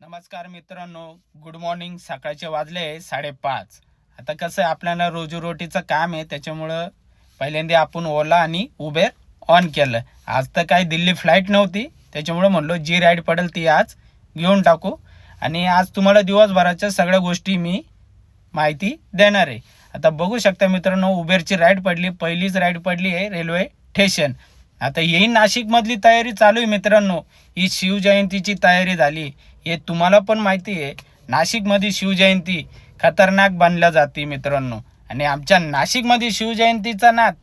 नमस्कार मित्रांनो good morning सकाळचे वाजले साडेपाच. आता कसं आहे आपल्याला रोजीरोटीचं काम आहे त्याच्यामुळं पहिल्यांदा आपण ओला आणि उबेर ऑन केलं. आज तर काही दिल्ली फ्लाईट नव्हती त्याच्यामुळं म्हणलो जी राईड पडेल ती आज घेऊन टाकू. आणि आज तुम्हाला दिवसभराच्या सगळ्या गोष्टी मी माहिती देणार आहे. आता बघू शकता मित्रांनो उबेरची राईड पडली पहिलीच राईड पडली आहे रेल्वे स्टेशन आता ही नाशिकमधली तयारी चालू आहे मित्रांनो. ही शिवजयंतीची तयारी झाली. हे तुम्हाला पण माहिती आहे. नाशिकमध्ये शिवजयंती खतरनाक बांधल्या जाते मित्रांनो. आणि आमच्या नाशिकमध्ये शिवजयंतीचा नाद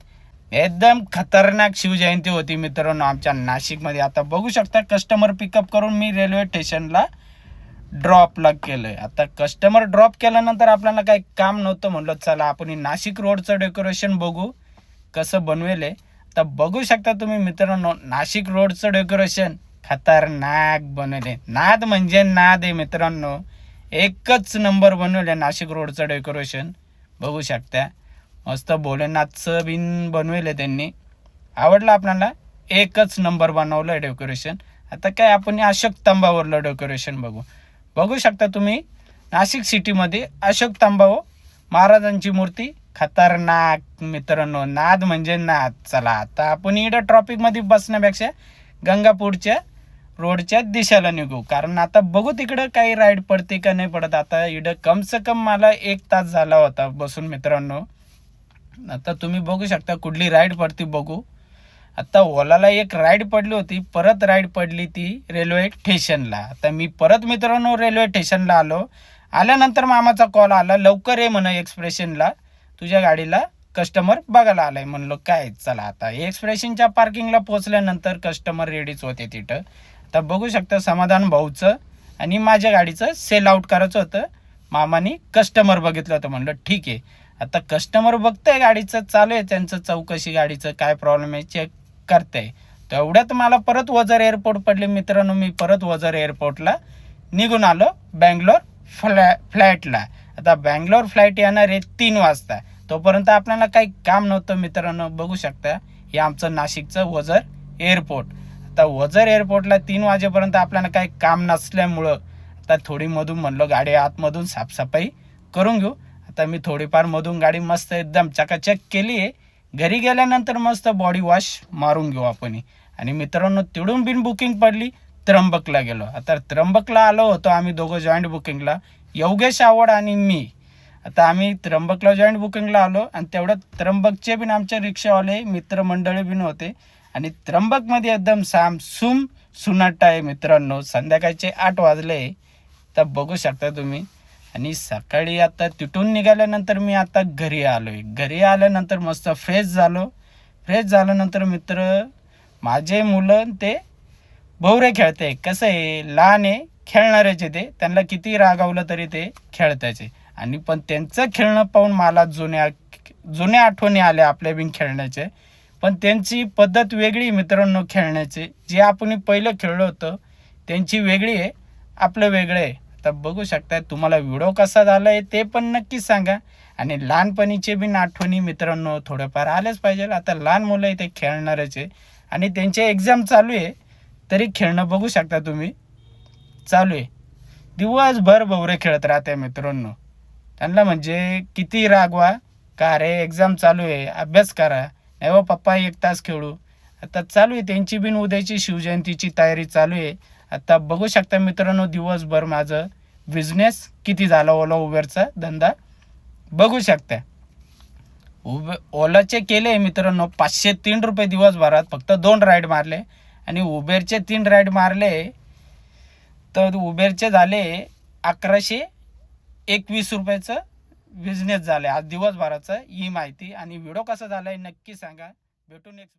एकदम खतरनाक शिवजयंती होती मित्रांनो आमच्या नाशिकमध्ये. आता बघू शकता कस्टमर पिकअप करून मी रेल्वे स्टेशनला ड्रॉपला केलंय. आता कस्टमर ड्रॉप केल्यानंतर आपल्याला काही काम नव्हतं म्हणलं चला आपण नाशिक रोडचं डेकोरेशन बघू कसं बनवेल आहे तर बघू शकता तुम्ही मित्रांनो नाशिक रोडचं डेकोरेशन खतरनाक बनवले. नाद म्हणजे नाद आहे मित्रांनो. एकच नंबर बनवले नाशिक रोडचं डेकोरेशन. बघू शकता. मस्त भोलेनाथचं बिन बनवले त्यांनी. आवडलं आपल्याला? एकच नंबर बनवलं डेकोरेशन. आता काय आपण अशोक तांबावरलं डेकोरेशन बघू. बघू शकता तुम्ही नाशिक सिटीमध्ये अशोक तांबाव महाराजांची मूर्ती खतरनाक मित्रांनो. नाद म्हणजे नाद. चला आता आपण इकडं ट्रॉफिकमध्ये बसण्यापेक्षा गंगापूरच्या रोडच्याच दिशेला निघू. कारण आता बघू तिकडं काही राईड पडते का नाही पडत. आता इकडं कम से कम मला एक तास झाला होता बसून मित्रांनो. आता तुम्ही बघू शकता कुठली राईड पडती बघू. आता ओलाला एक राईड पडली होती परत राईड पडली ती रेल्वे स्टेशनला आता मी परत मित्रांनो रेल्वे स्टेशनला आलो. आल्यानंतर मामाचा कॉल आला लवकर ये म्हणा एक्सप्रेशनला तुझ्या गाडीला कस्टमर बघायला आलाय. म्हणलो काय? चला आता. एक्सप्रेशनच्या पार्किंगला पोहोचल्यानंतर कस्टमर रेडीच होते तिथं. आता बघू शकता समाधान भाऊचं आणि माझ्या गाडीचं सेल आउट करायचं होतं. मामाने कस्टमर बघितलं होतं म्हणलं ठीक आहे. आता कस्टमर बघतंय गाडीचं चालू आहे त्यांचं चौकशी गाडीचं काय प्रॉब्लेम आहे चेक करते तेवढ्यात मला परत वजर एअरपोर्ट पडले. मित्रांनो मी परत वजर एअरपोर्टला निघून आलो बँगलोर फ्लॅ फ्लाईटला आता बँगलोर फ्लाईट येणार आहे तीन वाजता. तोपर्यंत आपल्याला काही काम नव्हतं मित्रांनो. बघू शकता हे आमचं नाशिकचं वजर एअरपोर्ट आता वजर एअरपोर्टला तीन वाजेपर्यंत आपल्याला काही काम नसल्यामुळं आता थोडी मधून म्हणलं गाडी आतमधून साफसफाई करून घेऊ. आता मी थोडीफार मधून गाडी मस्त एकदम चकाचक केली आहे. घरी गेल्यानंतर मस्त बॉडी वॉश मारून घेऊ आपण. आणि मित्रांनो तिडून बिन बुकिंग पडली त्र्यंबकला गेलो. आता त्र्यंबकला आलो होतो आम्ही दोघं जॉईंट बुकिंगला योगेश आवड आणि मी. आता आम्ही त्र्यंबकला जॉईंट बुकिंगला आलो आणि तेवढं त्र्यंबकचे बिन आमचे रिक्षावाले मित्रमंडळी बिन होते. आणि त्र्यंबकमध्ये एकदम साम सुम सुनाटा आहे मित्रांनो. संध्याकाळचे आठ वाजले तर बघू शकता तुम्ही. आणि सकाळी आता तिथून निघाल्यानंतर मी आता घरी आलो आहे घरी आल्यानंतर मस्त फ्रेश झालो. फ्रेश झाल्यानंतर मित्र माझे मुलं ते भोवरे खेळते. कसं आहे लहान आहे खेळणाऱ्याचे ते. त्यांना किती रागावलं तरी ते खेळताचे आणि पण त्यांचं खेळणं पाहून मला जुन्या जुन्या आठवणी आल्या आपल्या बिन खेळण्याचे. पण त्यांची पद्धत वेगळी मित्रांनो खेळण्याची. जे आपण पहिलं खेळलो होतं त्यांची वेगळी आहे आपलं वेगळं आहे. आता बघू शकता तुम्हाला व्हिडिओ कसा झाला आहे ते पण नक्कीच सांगा. आणि लहानपणीचे बिन आठवणी मित्रांनो थोडंफार आल्याच पाहिजे. आता लहान मुलं इथे खेळणारच आहे. आणि त्यांचे एक्झाम चालू आहे तरी खेळणं बघू शकता तुम्ही. चालू आहे. दिवसभर भवरे खेळत राहते मित्रांनो. त्यांना म्हणजे किती रागवा. का रे एक्झाम चालू आहे अभ्यास करा. अय हो, पप्पा एक तास खेळू. आता चालू आहे त्यांची बिन उद्याची शिवजयंतीची तयारी चालू आहे. आता बघू शकता मित्रांनो दिवसभर माझं बिझनेस किती झाला ओला उबेरचा धंदा. बघू शकता. उबे ओलाचे केले मित्रांनो पाचशे तीन रुपये दिवसभरात फक्त दोन राईड मारले. आणि उबेरचे तीन राईड मारले तर उबेरचे झाले अकराशे एकवीस रुपयाचं बिझनेस झाले आज दिवसभराचं ही माहिती आणि व्हिडिओ कसा झाला आहे नक्की सांगा. भेटू नेक्स्ट